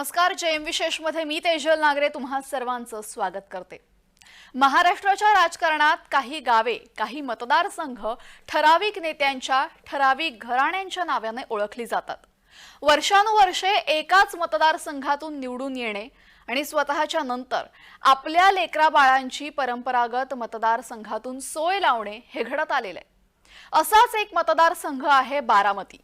नमस्कार जयम विशेषमध्ये मी तेजल नागरे तुम्हा सर्वांचं स्वागत करते. महाराष्ट्राच्या राजकारणात काही गावे काही मतदारसंघ ठराविक नेत्यांच्या ठराविक घराण्यांच्या नावाने ओळखली जातात. वर्षानुवर्षे एकाच मतदारसंघातून निवडून येणे आणि स्वतःच्या नंतर आपल्या लेकरा बाळांची परंपरागत मतदारसंघातून सोय लावणे हे घडत आलेलं आहे. असाच एक मतदारसंघ आहे बारामती.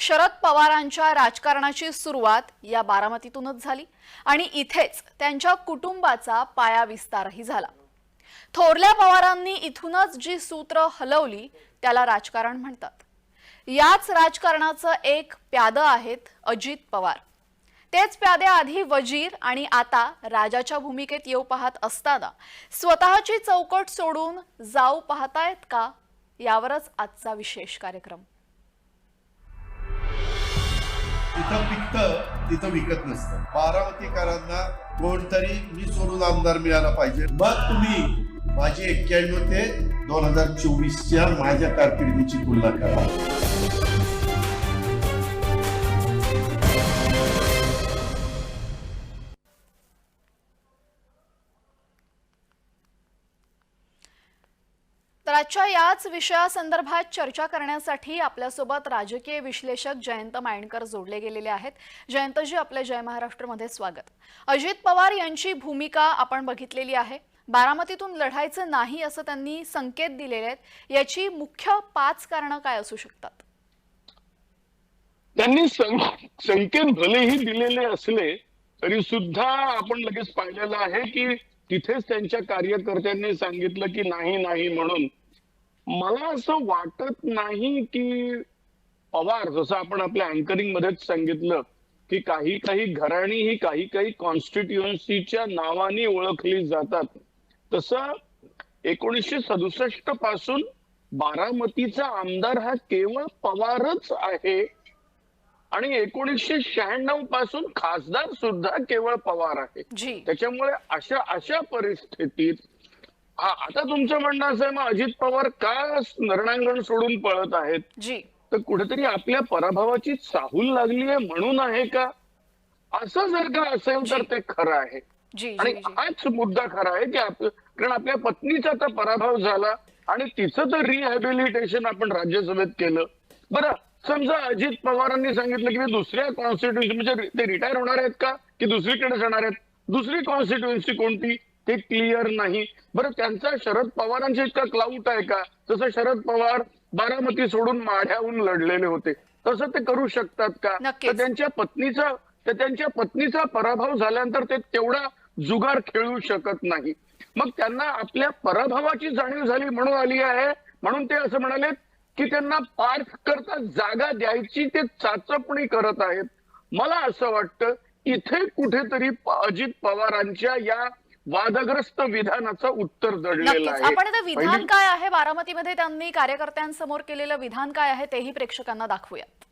शरद पवारांच्या राजकारणाची सुरुवात या बारामतीतूनच झाली आणि इथेच त्यांच्या कुटुंबाचा पाया विस्तारही झाला. थोरल्या पवारांनी इथूनच जी सूत्र हलवली त्याला राजकारण म्हणतात. याच राजकारणाचं एक प्यादं आहेत अजित पवार. तेच प्यादे आधी वजीर आणि आता राजाच्या भूमिकेत येऊ पाहत असताना स्वतःची चौकट सोडून जाऊ पाहतायत का? यावरच आजचा विशेष कार्यक्रम. तिथं पिकतं तिथं विकत नसतं. बारामतीकरांना कोणतरी मी सोडून आमदार मिळाला पाहिजे. मग तुम्ही माझी एक्क्याण्णव ते दोन हजार चोवीसच्या माझ्या कारकिर्दीची तुलना करा. तर आजच्या याच विषयासंदर्भात चर्चा करण्यासाठी आपल्यासोबत राजकीय विश्लेषक जयंत मायणकर जोडले गेलेले आहेत. जयंतजी आपल्या जय महाराष्ट्रमध्ये स्वागत. अजित पवार यांची भूमिका आपण बघितलेली आहे. बारामतीतून लढायचं नाही असं त्यांनी संकेत दिलेले आहेत. याची मुख्य पाच कारणं काय असू शकतात? त्यांनी संकेत भलेही दिलेले असले तरी सुद्धा आपण लगेच पाहिलेलं आहे की तिथेच त्यांच्या कार्यकर्त्यांनी सांगितलं की नाही नाही म्हणून. मला असं वाटत नाही की पवार जसं आपण आपल्या अँकरिंग मध्येच सांगितलं की काही काही घराणी ही काही काही कॉन्स्टिट्युएन्सीच्या नावाने ओळखली जातात. तसं एकोणीसशे सदुसष्टपासून बारामतीचा आमदार हा केवळ पवारच आहे. आणि एकोणीसशे शहाण्णवपासून खासदार सुद्धा केवळ पवार आहे. जी. त्याच्यामुळे अशा अशा परिस्थितीत आता तुमचं म्हणणं असं आहे मग अजित पवार का रणांगण सोडून पळत आहेत? जी. तर कुठेतरी आपल्या पराभवाची चाहूल लागली आहे म्हणून आहे का? असं जर का असेल तर ते खरं आहे. आणि हाच मुद्दा खरा आहे की आप- कारण आपल्या पत्नीचा तर पराभव झाला आणि तिचं तर रिहॅबिलिटेशन आपण राज्यसभेत केलं. बरं समजा अजित पवारांनी सांगितलं की मी दुसऱ्या कॉन्स्टिट्युन्सी म्हणजे ते रिटायर होणार आहेत का? की दुसरीकडे जाणार आहेत? दुसरी कॉन्स्टिट्युन्सी कोणती? ते क्लिअर नाही. बरं त्यांचा शरद पवारांचा इतका क्लाउट आहे का? जसं शरद पवार बारामती सोडून माढ्याहून लढलेले होते. तसं ते करू शकतात का. तर त्यांच्या पत्नीचा तर त्यांच्या पत्नीचा पराभव झाल्यानंतर ते तेवढा जुगार खेळू शकत नाही. मग त्यांना आपल्या पराभवाची जाणीव झाली म्हणून आली आहे. म्हणून ते असं म्हणाले की त्यांना पार्क करता जागा द्यायची ते चाचपणी करत आहेत. मला असं वाटतं इथे कुठेतरी अजित पवारांच्या या वादग्रस्त विधानाचं उत्तर दडलेलं आहे. आपण आता विधान काय आहे? बारामतीमध्ये त्यांनी कार्यकर्त्यांसमोर केलेलं विधान काय आहे तेही प्रेक्षकांना दाखवूयात.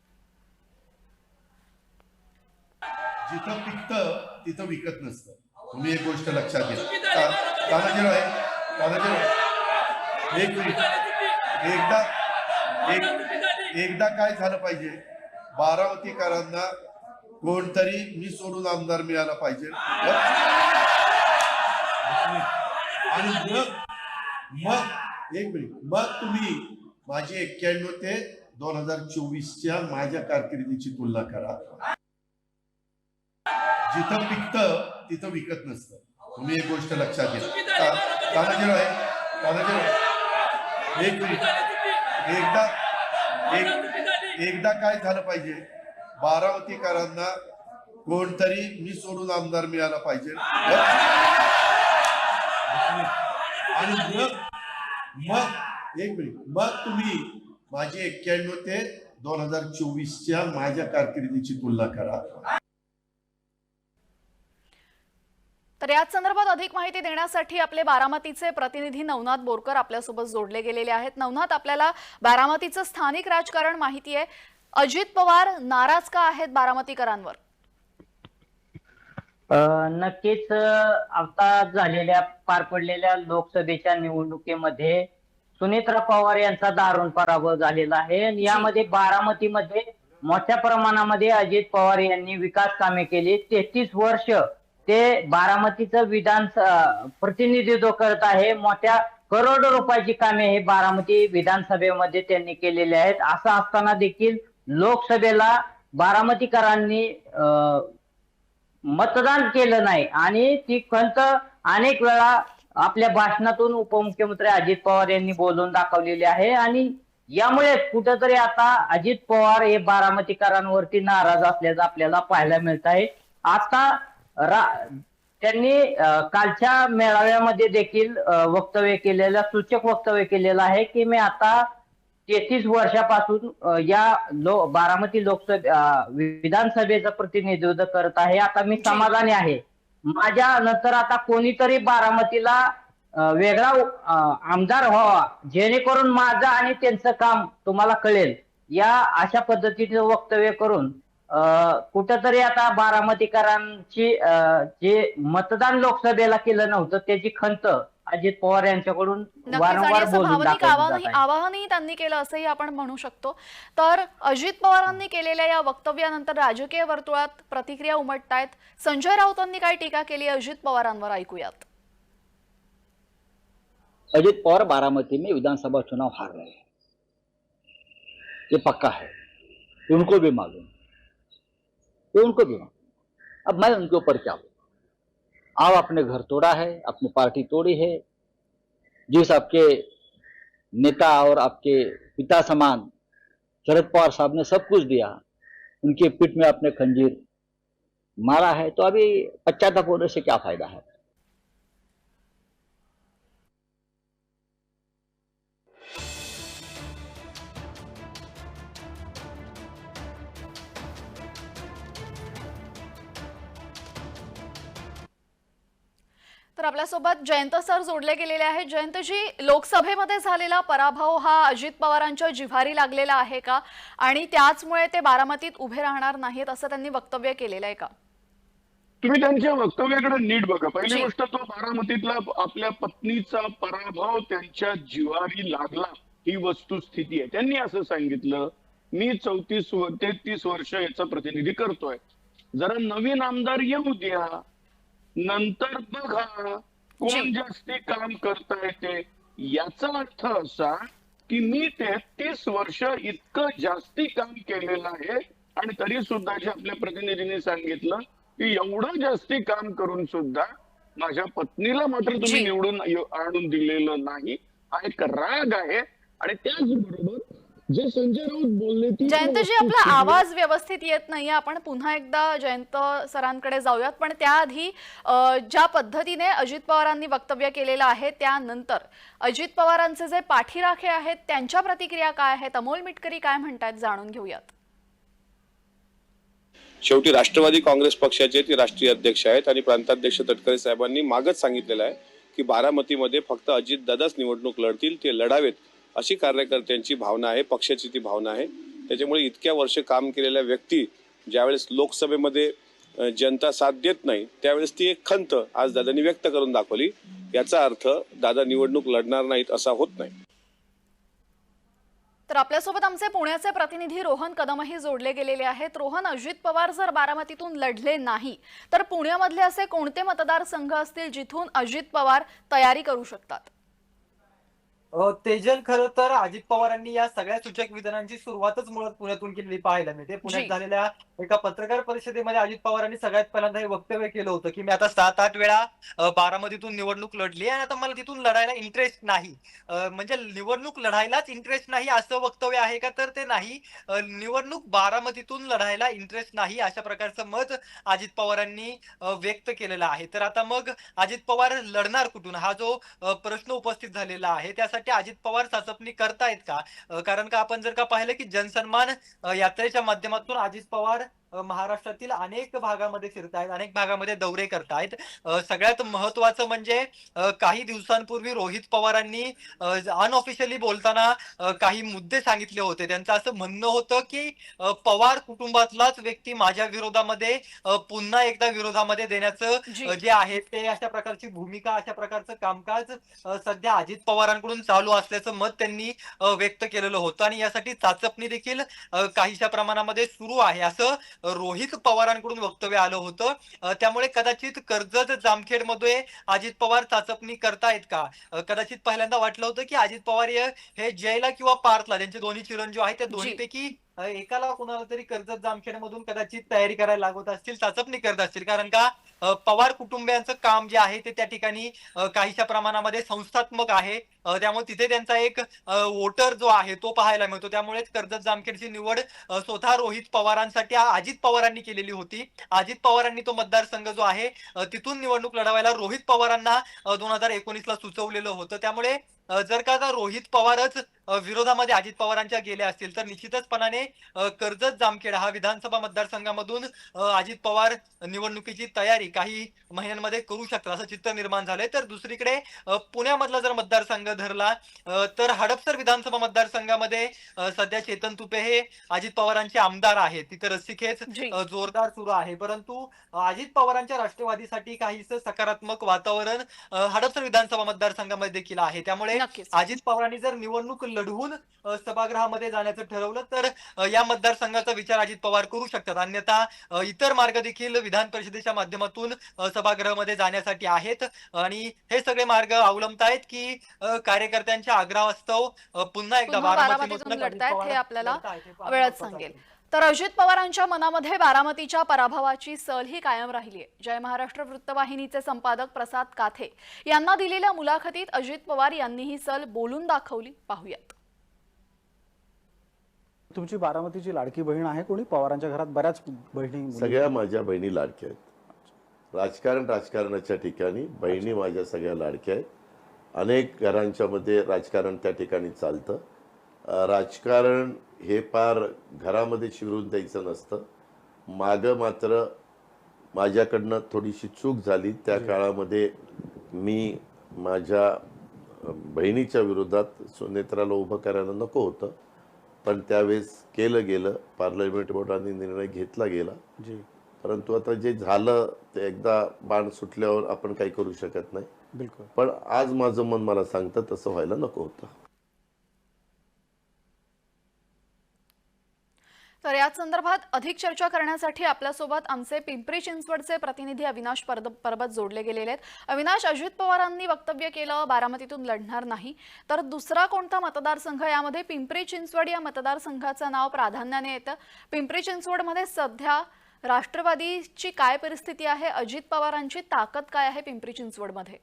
जिथं पिकतं तिथं विकत नसतं. तुम्ही एक गोष्ट लक्षात घ्या. ता- तानाजीराव आहे. तानाजीराव एक एकदा एक एकदा काय झालं पाहिजे? बारामतीकरांना कोणतरी मी सोडून आमदार मिळाला पाहिजे. आणि मग मग एक मिनिट. मग तुम्ही माझी एक्क्याण्णव ते दोन हजार चोवीसच्या माझ्या कारकिर्दीची तुलना करा. जिथं पिकत तिथं विकत नसतं. तुम्ही एक गोष्ट लक्षात घ्या. ता- तानाजीराव आहे. तानाजीराव एक मिनिट. एकदा एक एकदा काय झालं पाहिजे? बारामतीकरांना कोणतरी मी सोडून आमदार मिळाला पाहिजे. आणि मग मग एक मिनिट. मग तुम्ही माझे एक्क्याण्णव ते दोन हजार चोवीसच्या माझ्या कारकिर्दीची तुलना करा. तर याच संदर्भात अधिक माहिती देण्यासाठी आपले बारामतीचे प्रतिनिधी नवनाथ बोरकर आपल्यासोबत जोडले गेलेले आहेत. नवनाथ आपल्याला बारामतीचं स्थानिक राजकारण माहिती आहे. अजित पवार नाराज का आहेत बारामतीकरांवर? नक्कीच आता झालेल्या पार पडलेल्या लोकसभेच्या निवडणुकीमध्ये सुनेत्रा पवार यांचा दारुण पराभव झालेला आहे. यामध्ये बारामतीमध्ये मोठ्या प्रमाणामध्ये अजित पवार यांनी विकास कामे केली. तेहतीस वर्ष ते बारामतीचं विधान प्रतिनिधित्व करत आहे. मोठ्या करोडो रुपयाची कामे हे बारामती विधानसभेमध्ये त्यांनी केलेली आहेत. असं असताना देखील लोकसभेला बारामतीकरांनी अं, मतदान केलं नाही. आणि ती खंत अनेक वेळा आपल्या भाषणातून उपमुख्यमंत्री अजित पवार यांनी बोलून दाखवलेली आहे. आणि यामुळे कुठंतरी आता अजित पवार हे बारामतीकरांवरती नाराज असल्याचं आपल्याला पाहायला मिळत आहे. आता त्यांनी कालच्या मेळाव्यामध्ये देखील वक्तव्य केलेलं सूचक वक्तव्य केलेलं आहे की मी आता तेहतीस वर्षापासून अं, या लो बारामती लोकसभे विधानसभेचं प्रतिनिधित्व करत आहे. आता मी समाधानी आहे. माझ्या नंतर आता कोणीतरी बारामतीला अं, वेगळा अं, आमदार व्हावा जेणेकरून माझं आणि त्यांचं काम तुम्हाला कळेल. या अशा पद्धतीचं वक्तव्य करून अं, कुठंतरी आता बारामतीकरांची अं, जे मतदान लोकसभेला केलं नव्हतं त्याची खंत अजित पवार यांच्याकडून वारंवार भावनिक आवाहनही त्यांनी केलं असंही आपण म्हणू शकतो. तर अजित पवारांनी केलेल्या या वक्तव्यानंतर राजकीय वर्तुळात प्रतिक्रिया उमटतायत. संजय राऊतांनी काय टीका केली अजित पवारांवर ऐकूयात. अजित पवार बारामती में विधानसभा चुनाव हार रहे हैं। ये पक्का है। उनको भी मालूम। ये उनको भी मालूम। अब मैं उनके ऊपर क्या आप अपने घर तोड़ा है, अपनी पार्टी तोड़ी है। जिस आपके नेता और आपके पिता समान शरद पवार साहब ने सब कुछ दिया, उनके पीठ में आपने खंजीर मारा है तो अभी पश्चाताप होने से क्या फ़ायदा है? तर आपल्यासोबत जयंत सर जोडले गेलेले आहेत. जयंतजी लोकसभेमध्ये झालेला पराभव हा अजित पवारांच्या जिव्हारी लागलेला आहे का? आणि त्याचमुळे ते बारामतीत उभे राहणार नाहीत असं त्यांनी वक्तव्य केलेलं आहे का? तुम्ही त्यांच्या वक्तव्याकडे नीट बघा. पहिली. गोष्ट तो बारामतीतला आपल्या पत्नीचा पराभव त्यांच्या जिवारी लागला ही वस्तुस्थिती आहे. त्यांनी असं सांगितलं मी चौतीस तेहतीस वर्ष याचं प्रतिनिधी करतोय. जरा नवीन आमदार येऊ द्या. नंतर बघा कोण. जास्ती काम करताय ते याचा अर्थ असा की मी तेहतीस वर्ष इतकं जास्ती काम केलेलं आहे आणि तरी सुद्धा जे आपल्या प्रतिनिधीने सांगितलं की एवढं जास्ती काम करून सुद्धा माझ्या पत्नीला मात्र तुम्ही. निवडून आणून दिलेलं नाही हा एक राग आहे आणि त्याचबरोबर जे संजय राऊत बोलले ती जयंतजी आपला आवाज व्यवस्थित येत नाहीये. आपण पुन्हा एकदा जयंत सरांकडे जाऊयात. पण त्याआधी अ, ज्या पद्धतीने अजित पवारांनी वक्तव्य केलेलं आहे त्यानंतर अजित पवारांचे जे पाठीराखे आहेत त्यांच्या प्रतिक्रिया काय आहेत अमोल मिटकरी काय म्हणतात जाणून घेऊयात. शेवटी राष्ट्रवादी काँग्रेस पक्षाचे ते राष्ट्रीय अध्यक्ष आहेत आणि प्रांताध्यक्ष तटकरे साहेबांनी मागच सांगितलेलं आहे की बारामतीमध्ये फक्त अजितदादाच निवडणूक लढतील ते लढावेत. अशी कार्यकर्त्यांची भावना आहे पक्षाची ती भावना आहे. त्याच्यामुळे इतक्या वर्ष काम केलेल्या व्यक्ती ज्यावेळेस लोकसभेमध्ये जनता साथ देत नाही त्यावेळेस ती एक खंत आज दादांनी व्यक्त करून दाखवली. याचा अर्थ दादा निवडणूक लढणार नाहीत असा होत नाही. तर आपल्यासोबत आमचे पुण्याचे प्रतिनिधी रोहन कदमही जोडले गेलेले आहेत. रोहन अजित पवार जर बारामतीतून लढले नाही तर पुण्यामधले असे कोणते मतदारसंघ असतील जिथून अजित पवार तयारी करू शकतात? अ, तेजल खरं तर अजित पवारांनी या सगळ्या सूचक विधानांची सुरुवातच मुळात पुण्यातून केलेली पाहायला मिळते पुण्यात जी. झालेल्या एका पत्रकार परिषदेमध्ये अजित पवारांनी सगळ्यात पहिल्यांदा हे वक्तव्य केलं होतं की मी आता सात आठ वेळा अ, बारामतीतून निवडणूक लढली आणि आता मला तिथून लढायला इंटरेस्ट नाही. म्हणजे निवडणूक लढायलाच इंटरेस्ट नाही असं वक्तव्य आहे का? तर ते नाही. निवडणूक बारामतीतून लढायला इंटरेस्ट नाही अशा प्रकारचं मत अजित पवारांनी व्यक्त केलेलं आहे. तर आता मग अजित पवार लढणार कुठून? हा जो प्रश्न उपस्थित झालेला आहे त्यासाठी अजित पवार चाचपणी करतायत का? कारण का आपण जर का पाहिलं की जनसन्मान यात्रेच्या माध्यमातून अजित पवार अ, महाराष्ट्रातील अनेक भागामध्ये फिरतायत अनेक भागामध्ये दौरे करतायत. सगळ्यात महत्वाचं म्हणजे काही दिवसांपूर्वी रोहित पवारांनी अनऑफिशियली बोलताना काही मुद्दे सांगितले होते. त्यांचं असं म्हणणं होतं की पवार कुटुंबातलाच व्यक्ती माझ्या विरोधामध्ये पुन्हा एकदा विरोधामध्ये देण्याचं जी. आहे ते अशा प्रकारची भूमिका अशा प्रकारचं कामकाज सध्या अजित पवारांकडून चालू असल्याचं मत त्यांनी व्यक्त केलेलं होतं. आणि यासाठी चाचपणी देखील काहीशा प्रमाणामध्ये सुरू आहे. असं रोहित पवारांकडून वक्तव्य आलं होतं. त्यामुळे कदाचित कर्जत जामखेडमध्ये अजित पवार चाचपणी करतायत का? कदाचित पहिल्यांदा वाटलं होतं की अजित पवार हे- जयला किंवा पार्थला त्यांचे दोन्ही चिरंजीव आहेत त्या दोन्हीपैकी एकाला कुणाला तरी कर्जत जामखेडमधून कदाचित तयारी करायला लागत असतील चाचपणी करत असतील. कारण का पवार कुटुंबियांचं काम जे आहे ते त्या ठिकाणी काहीशा प्रमाणामध्ये संस्थात्मक आहे. त्यामुळे तिथे त्यांचा एक वोटर जो आहे तो पाहायला मिळतो. त्यामुळेच कर्जत जामखेडची निवड स्वतः रोहित पवारांसाठी अजित पवारांनी केलेली होती. अजित पवारांनी तो मतदारसंघ जो आहे तिथून निवडणूक लढवायला रोहित पवारांना दोन हजार एकोणीसला सुचवलेलं होतं. त्यामुळे जर का आता रोहित पवारच विरोधामध्ये अजित पवारांच्या गेले असतील तर निश्चितचपणाने कर्जत जामखेड हा विधानसभा मतदारसंघामधून अजित पवार निवडणुकीची तयारी काही महिन्यांमध्ये करू शकतात असं चित्र निर्माण झालंय. तर दुसरीकडे पुण्यामधला जर मतदारसंघ धरला तर हडपसर विधानसभा मतदारसंघामध्ये सध्या चेतन तुपे हे अजित पवारांचे आमदार आहेत. तिथे रस्सीखेच जोरदार सुरू आहे. परंतु अजित पवारांच्या राष्ट्रवादीसाठी काहीसं सकारात्मक वातावरण हडपसर विधानसभा मतदारसंघामध्ये देखील आहे. त्यामुळे अजित पवारांनी जर निवडणूक लढवून सभागृहामध्ये जाण्याचं ठरवलं तर या मतदारसंघाचा विचार अजित पवार करू शकतात. अन्यथा इतर मार्ग देखील विधान परिषदेच्या माध्यमातून सभागृहामध्ये जाण्यासाठी आहेत. आणि हे सगळे मार्ग अवलंबतायत की अ, कार्यकर्त्यांच्या आग्रहास्तव पुन्हा एकदा बारामतीतून लढतायत हे आपल्याला महत्त्वाचं सांगेल. तर अजित पवारांच्या मनामध्ये बारामतीच्या पराभवाची सल ही कायम राहिली आहे जय महाराष्ट्र वृत्तवाहिनीचे संपादक प्रसाद काथे यांना दिलेल्या मुलाखतीत अजित पवार यांनी ही सल बोलून दाखवली. पाहूयात. तुमची बारामतीची लाडकी बहीण आहे कोणी? पवारांच्या घरात बऱ्याच बहिणी मुली- सगळ्या माझ्या बहिणी लाडक्या आहेत. राजकारण राजकारणाच्या ठिकाणी बहिणी माझ्या सगळ्या लाडक्या आहेत. अनेक घरांच्या मध्ये राजकारण त्या ठिकाणी चालतं. राजकारण हे फार घरामध्ये शिरून द्यायचं नसतं. मागं मात्र माझ्याकडनं थोडीशी चूक झाली. त्या काळामध्ये मी माझ्या बहिणीच्या विरोधात सुनेत्राला उभं करायला नको होतं. पण त्यावेळेस केलं गेलं. पार्लमेंट बोर्डाने निर्णय घेतला गेला. जी. परंतु आता जे झालं ते एकदा बाण सुटल्यावर आपण काही करू शकत नाही. बिलकुल. पण आज माझं मन मला सांगतं तसं व्हायला नको होतं. तर याच संदर्भात अधिक चर्चा करण्यासाठी आपल्यासोबत आमचे पिंपरी चिंचवडचे प्रतिनिधी अविनाश परबत जोडले गेलेले आहेत. अविनाश अजित पवारांनी वक्तव्य केलं बारामतीतून लढणार नाही. तर दुसरा कोणता मतदारसंघ यामध्ये पिंपरी चिंचवड या मतदारसंघाचं नाव प्राधान्याने येतं. पिंपरी चिंचवडमध्ये सध्या राष्ट्रवादीची काय परिस्थिती आहे? अजित पवारांची ताकद काय आहे पिंपरी चिंचवडमध्ये?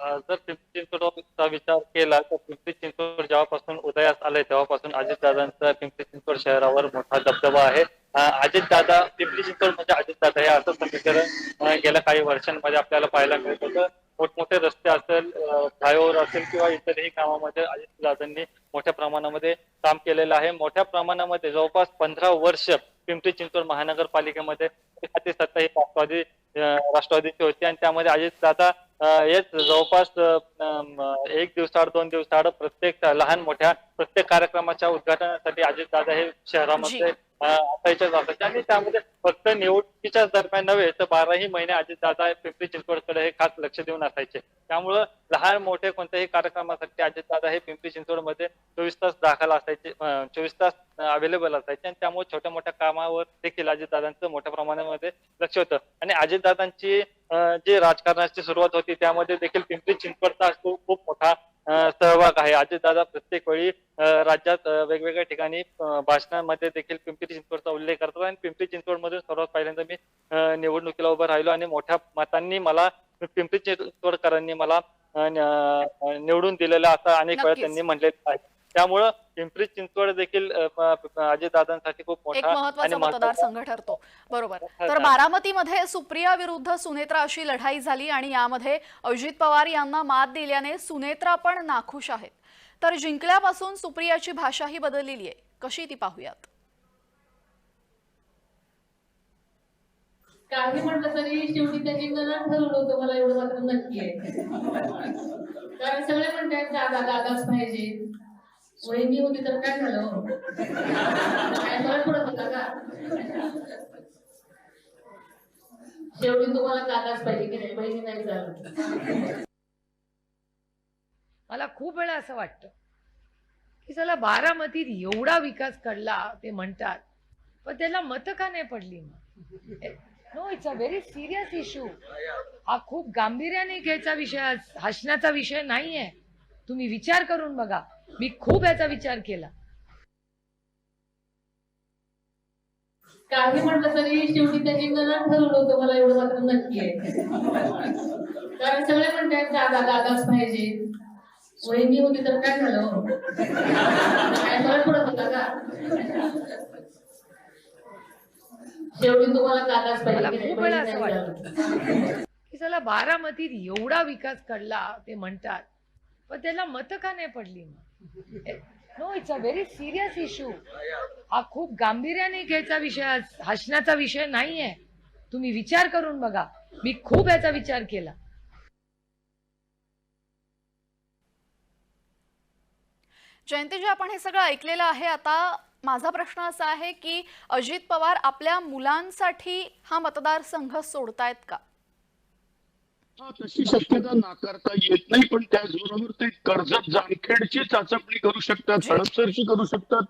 जर पिंपरी चिंचवडचा विचार केला तर पिंपरी चिंचवड जेव्हापासून उदयास आले तेव्हापासून अजितदादांचा पिंपरी चिंचवड शहरावर मोठा दबदबा आहे. अजितदादा पिंपरी चिंचवड म्हणजे अजितदादा हे असं समीकरण गेल्या काही वर्षांमध्ये आपल्याला पाहायला मिळत होतं. मोठमोठे रस्ते असेल फ्लायओव्हर असेल किंवा इतरही कामामध्ये अजितदादांनी मोठ्या प्रमाणामध्ये काम केलेलं आहे. मोठ्या प्रमाणामध्ये जवळपास पंधरा वर्ष पिंपरी चिंचवड महानगरपालिकेमध्ये खाती सत्ता ही राष्ट्रवादी राष्ट्रवादीची होती आणि त्यामध्ये अजितदादा अ, हेच जवळपास एक दिवसाआड दोन दिवसाआड प्रत्येक लहान मोठ्या प्रत्येक कार्यक्रमाच्या उद्घाटनासाठी अजितदादा हे शहरामध्ये अ, असायचेच असायचे आणि त्यामध्ये फक्त निवडणुकीच्या दरम्यान नव्हे तर बाराही महिने अजितदादा हे पिंपरी चिंचवडकडे हे खास लक्ष देऊन असायचे. त्यामुळं लहान मोठे कोणत्याही कार्यक्रमासाठी अजितदादा हे पिंपरी चिंचवडमध्ये चोवीस तास दाखल असायचे चोवीस तास अवेलेबल असायचे. आणि त्यामुळे छोट्या मोठ्या कामावर देखील अजितदादांचं मोठ्या प्रमाणामध्ये लक्ष होतं. आणि अजितदादांची जी राजकारणाची सुरुवात होती त्यामध्ये देखील पिंपरी चिंचवडचा खूप खूप मोठा सहभाग आहे. अजितदादा प्रत्येक वेळी राज्यात वेगवेगळ्या ठिकाणी भाषणांमध्ये देखील पिंपरी चिंचवडचा उल्लेख करतात. आणि पिंपरी चिंचवडमधून सर्वात पहिल्यांदा मी निवडणुकीला उभं राहिलो. आणि मोठ्या मतांनी मला पिंपरी चिंचवडकरांनी मला निवडून दिलेलं असं अनेक वेळा. त्यांनी म्हटलेलं आहे. त्यामुळं पिंपरी चिंचवड देखील अजितदादांसाठी खूप एक मोठा आणि महत्त्वाचा मतदारसंघ ठरतो. बरोबर. तर. बारामतीमध्ये सुप्रिया विरुद्ध सुनेत्रा अशी लढाई झाली आणि यामध्ये अजित पवार यांना मात दिल्याने सुनेत्रा पण नाखुश आहेत. तर जिंकल्यापासून सुप्रियाची भाषाही बदललेली आहे. कशी ती पाहूयात? काही म्हटलं तरी शेवटी त्याची मनात ठरवलं होतं मला एवढं मात्र नक्की आहे. कारण सगळे म्हणतात दादा दादाच पाहिजे. वहिनी होती तर काय झालं हो? काय फरक पडत होता का? शेवटी तुम्हाला दादाच पाहिजे की नाही? बहिणी नाही झालं मला खूप वेळा असं वाटतं की चला बारामतीत एवढा विकास घडला ते म्हणतात पण त्याला मतं का नाही पडली मग? No it's a very serious issue हा खूप गांभीर्याने घ्यायचा विषय हसण्याचा विषय नाहीये. तुम्ही विचार करून बघा. मी खूप याचा विचार केला. काही म्हटलं तरी शेवटी त्याची मनात ठरवलं होतं मला एवढं मात्र नक्की आहे. कारण सगळे म्हणतात दादा दादाच पाहिजे. वहिनी होती तर काय झालं हो? काय फरक पडत होता का? शेवटी तुम्हाला पाहिजे की नाही नाही चला बारामतीत एवढा विकास घडला ते म्हणतात. पण त्याला मतं का नाही पडली मग? No it's a very serious issue हा खूप गांभीर्याने घ्यायचा विषय आहे, हसण्याचा विषय नाहीये. तुम्ही विचार करून बघा. मी खूप याचा विचार केला. जयंतीजी आपण हे सगळं ऐकलेलं आहे. आता माझा प्रश्न असा आहे की अजित पवार आपल्या मुलांसाठी हा मतदारसंघ सोडतायत का? तशी शक्यता नाकारता येत नाही पण त्याचबरोबर ते कर्जत जामखेडची चाचपणी करू शकतात हडपसरची करू शकतात.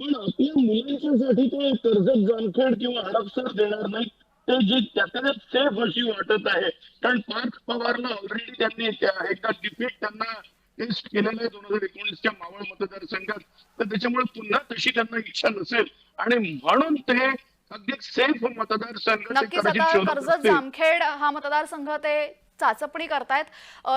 पण आपल्या मुलांच्यासाठी ते कर्जत जामखेड किंवा हडपसर देणार नाही ते जे त्याकडे सेफ अशी वाटत आहे. कारण पार्थ पवारला ऑलरेडी त्यांनी त्या- एकदा डिफीट त्यांना टेस्ट केलेलं आहे दोन हजार एकोणीसच्या मावळ मतदारसंघात तर त्याच्यामुळे पुन्हा तशी त्यांना इच्छा नसेल आणि म्हणून ते अगदी सेफ मतदारसंघ नक्कीच आता कर्जत. जामखेड हा मतदारसंघ ते चाचपणी करतायत.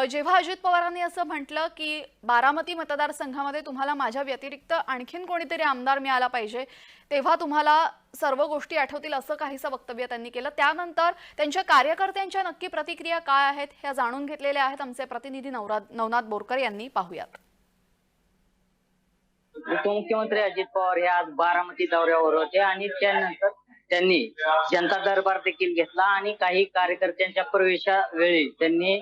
जेव्हा अजित पवारांनी असं म्हटलं की बारामती मतदारसंघामध्ये तुम्हाला माझ्या व्यतिरिक्त आणखीन कोणीतरी आमदार मिळाला पाहिजे तेव्हा तुम्हाला सर्व गोष्टी आठवतील असं काहीसं वक्तव्य त्यांनी केलं. त्यानंतर त्यांच्या कार्यकर्त्यांच्या नक्की प्रतिक्रिया काय आहेत ह्या जाणून घेतलेल्या आहेत आमचे प्रतिनिधी नवरात नवनाथ बोरकर यांनी. पाहूयात. उपमुख्यमंत्री अजित पवार हे आज बारामती दौऱ्यावर होते आणि त्यानंतर त्यांनी जनता दरबार देखील घेतला आणि काही कार्यकर्त्यांच्या प्रवेशावेळी त्यांनी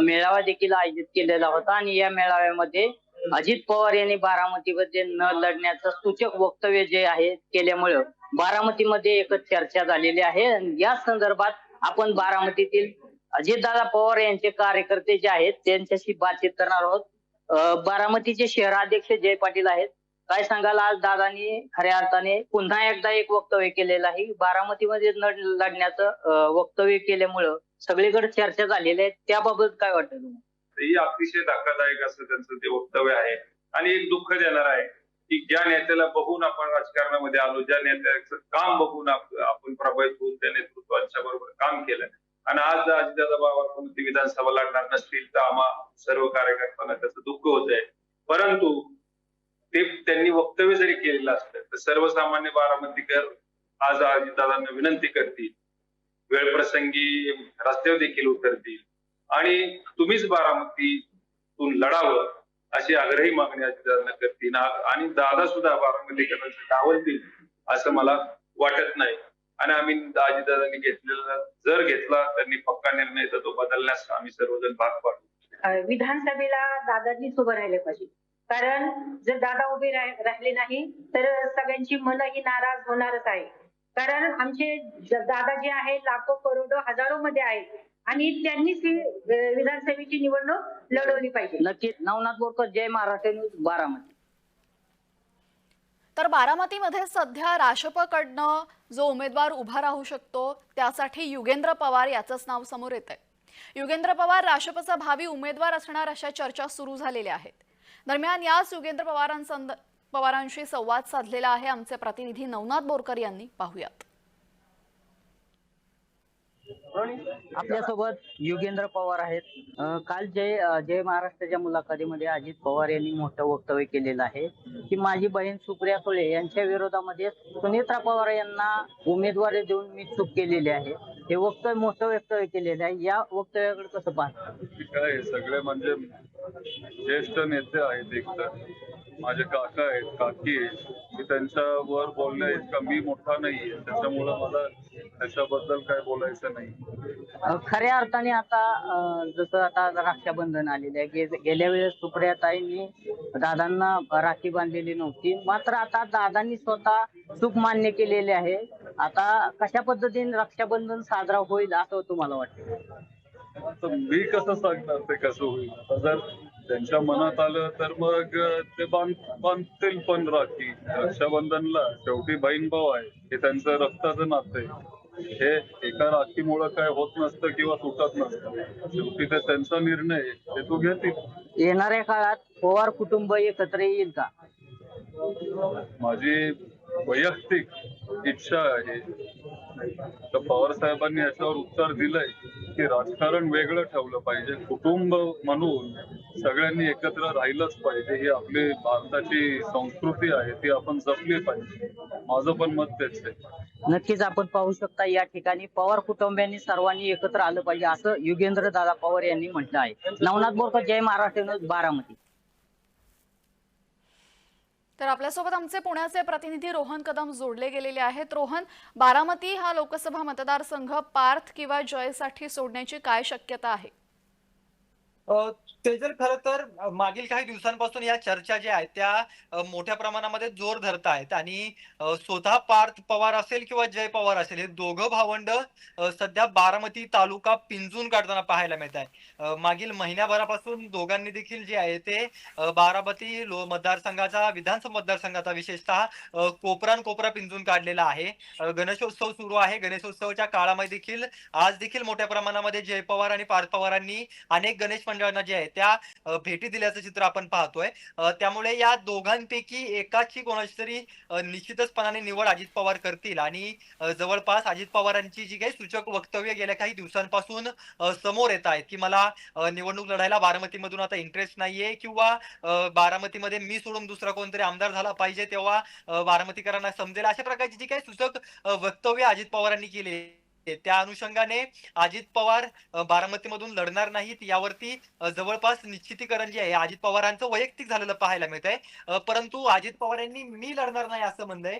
मेळावा देखील आयोजित केलेला होता. आणि या मेळाव्यामध्ये अजित पवार यांनी बारामतीमध्ये न लढण्याचं सूचक वक्तव्य जे आहे केल्यामुळं बारामतीमध्ये एकच चर्चा झालेली आहे. आणि या संदर्भात आपण बारामतीतील अजितदादा पवार यांचे कार्यकर्ते जे आहेत त्यांच्याशी बातचीत करणार आहोत. बारामतीचे शहराध्यक्ष जय पाटील आहेत. काय सांगाल आज दादानी? खऱ्या अर्थाने पुन्हा एकदा एक वक्तव्य केलेलं आहे. बारामतीमध्ये न लढण्याचं वक्तव्य केल्यामुळं सगळीकडे चर्चा झालेली आहे. त्याबाबत काय वाटतं तुम्हाला? ही अतिशय धक्कादायक असं त्यांचं ते वक्तव्य आहे. आणि एक दुःख देणार आहे की ज्या नेत्याला बघून आपण राजकारणामध्ये आलो ज्या नेत्याचं काम बघून आपण प्रभावित होऊन त्या नेतृत्वाच्या बरोबर काम केलं. आणि आज अजितदादा बाबा ती विधानसभा लढणार नसतील तर आम्हा सर्व कार्यकर्त्यांना त्याचं दुःख होत आहे परंतु ते त्यांनी वक्तव्य जरी केलेलं असलं तर सर्वसामान्य बारामतीकर आज अजितदादांना विनंती करतील. वेळ प्रसंगी रस्त्यावर देखील उतरतील. आणि तुम्हीच बारामतीतून लढावं अशी आग्रही मागणी अजितदादांना करतील. आणि दादा सुद्धा बारामतीकरांचं डावलतील असं मला वाटत नाही. आणि आम्ही अजितदादांनी घेतलेला जर घेतला त्यांनी पक्का निर्णय तर तो बदलण्यास आम्ही सर्वजण भाग पाडू. विधानसभेला दादांनीच उभं राहिले पाहिजे. कारण जर दादा उभे राह- राहिले नाही तर सगळ्यांची मन ही नाराज होणारच आहे. कारण आमचे ज- दादा जे आहे लाखो करोडो हजारो मध्ये आहेत आणि त्यांनीच ही विधानसभेची निवडणूक लढवली पाहिजे. नक्की नवनाथ बोरकर जय महाराष्ट्र न्यूज बारामती. तर बारामतीमध्ये सध्या राशपकडनं जो उमेदवार उभा राहू शकतो त्यासाठी युगेंद्र पवार याचंच नाव समोर येत आहे युगेंद्र पवार राशपचा भावी उमेदवार असणार अशा चर्चा सुरू झालेल्या आहेत. दरम्यान याच युगेंद्र पवारांसंद पवारांशी संवाद साधलेला आहे. आमचे प्रतिनिधी नवनाथ बोरकर यांनी पाहूयात. आपल्यासोबत युगेंद्र पवार आहेत. काल जय जय महाराष्ट्राच्या मुलाखतीमध्ये अजित पवार यांनी मोठं वक्तव्य केलेलं आहे की माझी बहीण सुप्रिया सुळे यांच्या विरोधामध्ये सुनेत्रा पवार यांना उमेदवारी देऊन मी चूक केलेली आहे. हे वक्तव्य मोठं वक्तव्य केलेलं आहे. या वक्तव्याकडे कसं पाहता? काय सगळे म्हणजे ज्येष्ठ नेते आहेत एक तर माझे काका आहेत काकी आहेत. मी त्यांच्यावर बोलले आहेत का मी मोठा नाहीये. त्याच्यामुळं मला त्याच्याबद्दल काय बोलायचं नाही. अ, खऱ्या अर्थाने आता अ, जसं आता रक्षाबंधन आलेलं आहे. गे- गेल्या वेळेस सुप्रियाताईंनी दादांना राखी बांधलेली नव्हती. मात्र आता दादांनी स्वतः चूक मान्य केलेली आहे. आता कशा पद्धतीने रक्षाबंधन साजरा होईल असं तुम्हाला वाटतं? तर मी कसं सांगणार ते कसं होईल? आता जर त्यांच्या मनात आलं तर मग ते बांध बांधतील पण राखी. रक्षाबंधनला शेवटी बहीण भाऊ आहे हे त्यांचं रक्ताचं नातं आहे. हे एका राखीमुळं काय होत नसतं किंवा सुटत नसतं. शेवटी ते त्यांचा निर्णय ते तो घेतील. येणाऱ्या काळात पवार कुटुंब एकत्र येईल का? माझी वैयक्तिक इच्छा आहे. तर पवार साहेबांनी याच्यावर उत्तर दिलंय. की राजकारण वेगळं ठेवलं पाहिजे. कुटुंब म्हणून सगळ्यांनी एकत्र राहिलंच पाहिजे. ही आपली भारताची संस्कृती आहे ती आपण जपली पाहिजे. माझं पण मत तेच आहे. नक्कीच आपण पाहू शकता या ठिकाणी पवार कुटुंबियांनी सर्वांनी एकत्र आलं पाहिजे असं युगेंद्र दादा पवार यांनी म्हटलं आहे. नवनाथ बोरकर जय महाराष्ट्र बारामती. तर आपल्यासोबत आमचे पुण्याचे प्रतिनिधी रोहन कदम जोडले गेलेले आहेत. रोहन बारामती हा लोकसभा मतदारसंघ पार्थ किंवा जयसाठी सोडण्याची काय शक्यता आहे? ते जर खरं तर मागील काही दिवसांपासून या चर्चा ज्या आहेत त्या मोठ्या प्रमाणामध्ये जोर धरत आहेत. आणि स्वतः पार्थ पवार असेल किंवा जय पवार असेल हे दोघं भावंड सध्या बारामती तालुका पिंजून काढताना पाहायला मिळत आहे मागील महिन्याभरापासून दोघांनी देखील जे आहे ते बारामती लो मतदारसंघाचा विधानसभा मतदारसंघाचा विशेषतः कोपरान कोपरा पिंजून काढलेला आहे. गणेशोत्सव सुरू आहे. गणेशोत्सवाच्या काळामध्ये देखील आज देखील मोठ्या प्रमाणामध्ये जय पवार आणि पार्थ पवारांनी अनेक गणेश मंडळांना जे आहे त्या भेटी दिल्याचं चित्र आपण पाहतोय. त्यामुळे या दोघांपैकी एकाची कोणाची तरी निश्चितचपणाने निवड अजित पवार करतील. आणि जवळपास अजित पवारांची जी काही सूचक वक्तव्य गेल्या काही दिवसांपासून समोर येत आहेत की मला निवडणूक लढायला बारामतीमधून आता इंटरेस्ट नाहीये किंवा बारामतीमध्ये मी सोडून दुसरा कोणतरी आमदार झाला पाहिजे तेव्हा बारामतीकरांना समजेल. अशा प्रकारची जी काही सूचक वक्तव्य अजित पवारांनी केली त्या अनुषंगाने अजित पवार बारामतीमधून लढणार नाहीत. यावरती जवळपास निश्चितीकरण जे आहे अजित पवारांचं वैयक्तिक झालेलं पाहायला मिळत आहे परंतु अजित पवार यांनी मी लढणार नाही असं म्हणलंय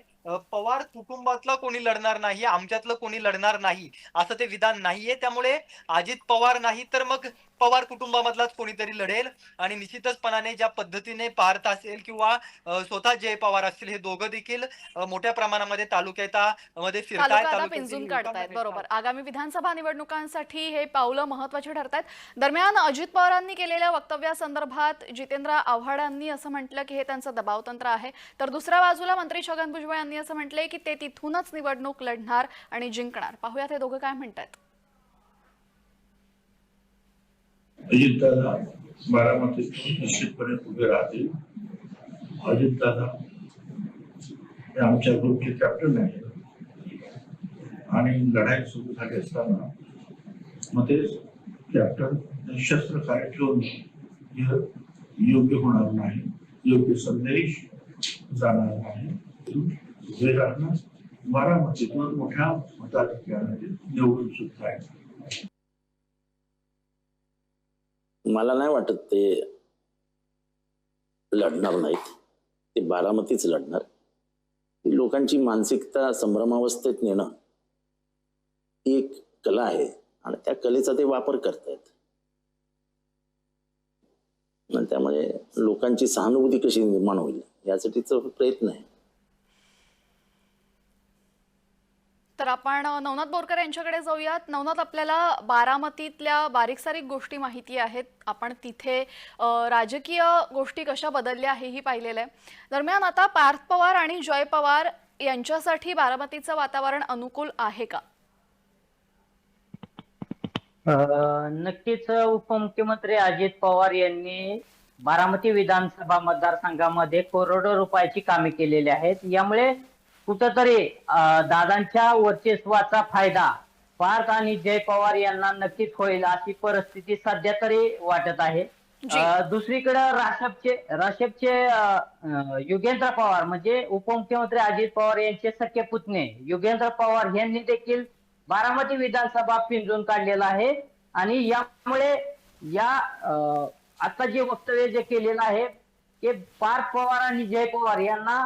पवार कुटुंबातलं कोणी लढणार नाही आमच्यातलं कोणी लढणार नाही असं ते विधान नाहीये. त्यामुळे अजित पवार नाही तर मग पवार कुटुंबामधलाच कोणीतरी लढेल. आणि निश्चितचपणाने ज्या पद्धतीने पार्थ असेल किंवा स्वतः जय पवार असतील हे दोघं देखील मोठ्या प्रमाणामध्ये तालुक्यात मध्ये फिरतायत पिंजून काढतायत. बरोबर. आगामी विधानसभा निवडणुकांसाठी हे पावलं महत्वाची ठरतायत. दरम्यान अजित पवारांनी केलेल्या वक्तव्यासंदर्भात जितेंद्र आव्हाडांनी असं म्हटलं की हे त्यांचं दबावतंत्र आहे. तर दुसऱ्या बाजूला मंत्री छगन भुजबळ यांनी असं म्हटलंय की ते तिथूनच निवडणूक लढणार आणि जिंकणार. पाहूयात हे दोघं काय म्हणतात. अजितदादा बारामतीत निश्चितपणे उभे राहतील. अजितदादा हे आमच्या ग्रुपचे कॅप्टन आहे आणि लढाई सुरू झाली असताना मग ते कॅप्टन शस्त्र कार्य ठेवून योग्य होणार नाही. योग्य संदेश जाणार नाही. उभे बारामतीतून मोठ्या मताधिक्याने निवडून सुद्धा आहे मला नाही वाटत ते लढणार नाहीत ते बारामतीच लढणार लोकांची मानसिकता संभ्रमावस्थेत नेणं ही एक कला आहे आणि त्या कलेचा ते वापर करतायत त्यामुळे लोकांची सहानुभूती कशी निर्माण होईल यासाठीचा प्रयत्न आहे तर आपण नवनाथ बोरकर यांच्याकडे जाऊयात. नवनाथ आपल्याला बारामतीतल्या बारीक सारीक गोष्टी माहिती आहेत. आपण तिथे राजकीय गोष्टी कशा बदलल्या हेही पाहिलेलं आहे. दरम्यान आता पार्थ पवार आणि जय पवार यांच्यासाठी बारामतीचं वातावरण अनुकूल आहे का? नक्कीच उपमुख्यमंत्री अजित पवार यांनी बारामती विधानसभा मतदारसंघामध्ये करोडो रुपयाची कामे केलेली आहेत. यामुळे कुठंतरी दादांच्या वर्चस्वाचा फायदा. पार्थ आणि जय पवार यांना नक्कीच होईल अशी परिस्थिती सध्या तरी वाटत आहे. दुसरीकडे राशपचे राशपचे युगेंद्र पवार म्हणजे उपमुख्यमंत्री अजित पवार यांचे सख्खे पुतणे. युगेंद्र पवार यांनी देखील बारामती विधानसभा पिंजून काढलेला आहे. आणि यामुळे या आता जे वक्तव्य जे केलेलं आहे ते पार्थ पवार आणि जय पवार यांना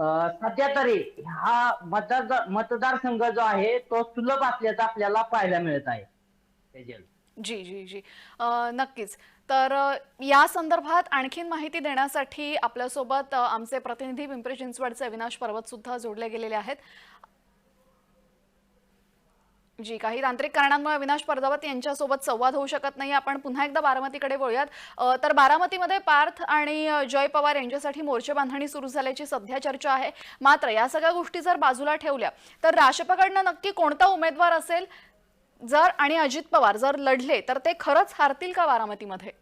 सध्या तरी हा मतदार मतदारसंघ जो आहे तो सुलभ असल्याचा आपल्याला पाहायला मिळत आहे. जी जी जी. नक्कीच. तर या संदर्भात आणखीन माहिती देण्यासाठी आपल्यासोबत आमचे प्रतिनिधी पिंपरी चिंचवडचे अविनाश पर्वत सुद्धा जोडले गेलेले आहेत. जी काही तांत्रिक कारणांमुळे अविनाश पर्वत यांच्यासोबत संवाद होऊ शकत नाही. आपण पुन्हा एकदा बारामतीकडे वळूयात. तर बारामतीमध्ये पार्थ आणि जय पवार यांच्यासाठी मोर्चे बांधणी सुरू झाल्याची सध्या चर्चा आहे. मात्र या सगळ्या गोष्टी जर बाजूला ठेवल्या तर राष्ट्रपकडनं नक्की कोणता उमेदवार असेल? जर आणि अजित पवार जर लढले तर ते खरंच हारतील का बारामतीमध्ये?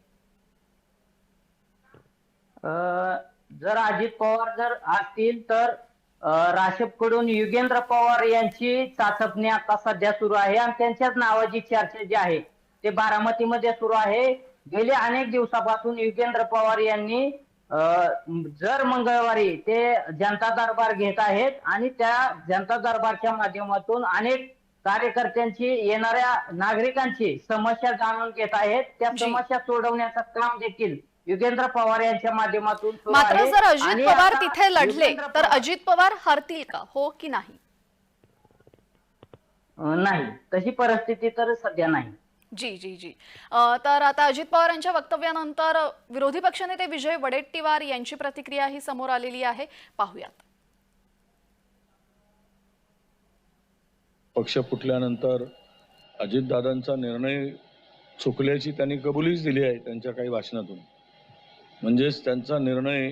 जर अजित पवार जर असतील तर राशपकडून युगेंद्र पवार यांची चाचपणी आता सध्या सुरू आहे आणि त्यांच्याच नावाची चर्चा जी आहे ते बारामतीमध्ये सुरू आहे गेले अनेक दिवसापासून युगेंद्र पवार यांनी अं, जर मंगळवारी ते जनता दरबार घेत आहेत आणि त्या जनता दरबारच्या माध्यमातून अनेक कार्यकर्त्यांची येणाऱ्या नागरिकांची समस्या जाणून घेत आहेत त्या. समस्या सोडवण्याचं काम देखील युगेंद्र पवार यांच्या माध्यमातून मात्र. जर अजित पवार तिथे लढले तर अजित पवार हरतील का? हो की नाही? नाही. तशी परिस्थिती तर सध्या नाही. जी जी जी. तर आता अजित पवार यांच्या वक्तव्यानंतर विरोधी पक्षनेते विजय वडेट्टीवार यांची प्रतिक्रिया ही समोर आलेली आहे. पाहूयात. पक्ष फुटल्यानंतर अजितदादांचा निर्णय चुकल्याची त्यांनी कबुलीच दिली आहे त्यांच्या काही भाषणातून. म्हणजेच त्यांचा निर्णय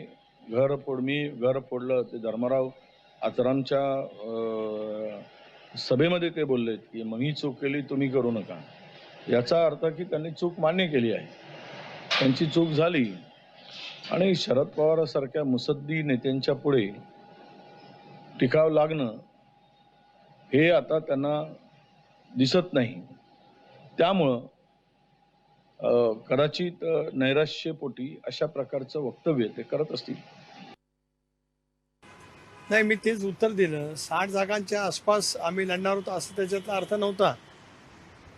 घर फोडमी घर फोडलं ते धर्मराव आचरामच्या सभेमध्ये ते बोललेत की मग ही चूक केली तुम्ही करू नका. याचा अर्थ की त्यांनी चूक मान्य केली आहे. त्यांची चूक झाली. आणि शरद पवारासारख्या मुसद्दी नेत्यांच्या पुढे टिकाव लागणं हे आता त्यांना दिसत नाही. त्यामुळं कदाचित नैराश्यपोटी अशा प्रकारचं वक्तव्य ते करत असतील. नाही मी तेच उत्तर दिलं. साठ जागांच्या आसपास आम्ही लढणार होतो असं त्याच्यातला अर्थ नव्हता.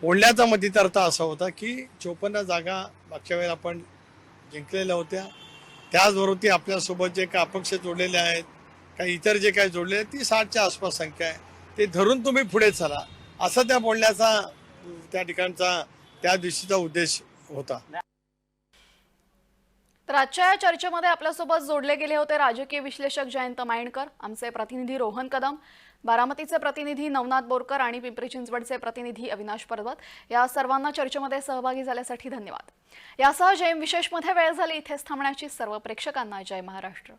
बोलण्याचा मतीत अर्थ असा होता की चोपन्न जागा मागच्या वेळेला आपण जिंकलेल्या होत्या. त्याचबरोबर ती आपल्यासोबत जे काही अपक्ष जोडलेले आहेत काही इतर जे काही जोडले आहेत ती साठच्या आसपास संख्या आहे. ते धरून तुम्ही पुढे चला. असा त्या बोलण्याचा त्या ठिकाणचा त्या दिवशीचा उद्देश होता. तर आजच्या या चर्चेमध्ये आपल्यासोबत जोडले गेले होते राजकीय विश्लेषक जयंत मायणकर आमचे प्रतिनिधी रोहन कदम बारामतीचे प्रतिनिधी नवनाथ बोरकर आणि पिंपरी चिंचवडचे प्रतिनिधी अविनाश पर्वत या सर्वांना चर्चेमध्ये सहभागी झाल्यासाठी धन्यवाद. यासह जैम विशेषमध्ये वेळ झाली इथेच थांबण्याची सर्व प्रेक्षकांना जय महाराष्ट्र.